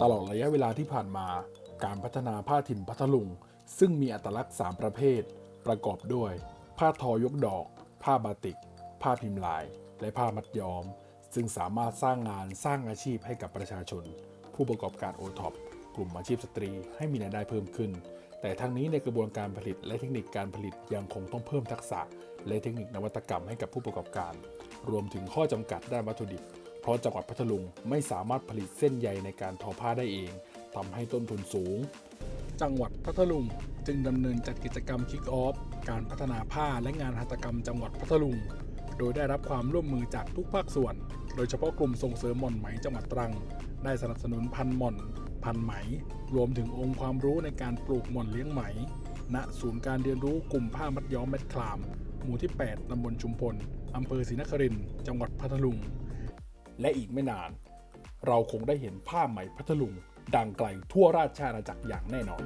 ตลอดระยะเวลาที่ผ่านมา การพัฒนาผ้าถิ่นพัทลุง ซึ่งมีอัตลักษณ์ 3 ประเภท ประกอบด้วย ผ้าทอยกดอก ผ้าบาติก ผ้าพิมพ์ลาย และผ้ามัดย้อม ซึ่งสามารถสร้างงานสร้างอาชีพให้กับประชาชน ผู้ประกอบการโอท็อปกลุ่มอาชีพสตรีให้มีรายได้เพิ่มขึ้น แต่ทั้งนี้ในกระบวนการผลิตและเทคนิคการผลิตยังคงต้องเพิ่มทักษะ และเทคนิคนวัตกรรมให้กับผู้ประกอบการ รวมถึงข้อจำกัดด้านวัตถุดิบ เพราะจังหวัดพัทลุงไม่สามารถผลิตเส้นใยในการทอผ้าได้เองทำให้ต้นทุนสูง จังหวัดพัทลุงจึงดำเนินจัดกิจกรรมคิกออฟการพัฒนาผ้าและงานหัตถกรรมจังหวัดพัทลุง โดยได้รับความร่วมมือจากทุกภาคส่วน โดยเฉพาะกลุ่มส่งเสริมหม่อนไหมจังหวัดตรัง ได้สนับสนุนพันหม่อน พันไหม รวมถึงองค์ความรู้ในการปลูกหม่อนเลี้ยงไหม ณศูนย์การเรียนรู้กลุ่มผ้ามัดย้อมเม็ดคลาม หมู่ที่ 8 ตำบลชุมพลอำเภอศรีนครินทร์จังหวัดพัทลุง และอีกไม่นาน เราคงได้เห็นผ้าไหมพัทลุง ดังไกลทั่วราชอาณาจักรอย่างแน่นอน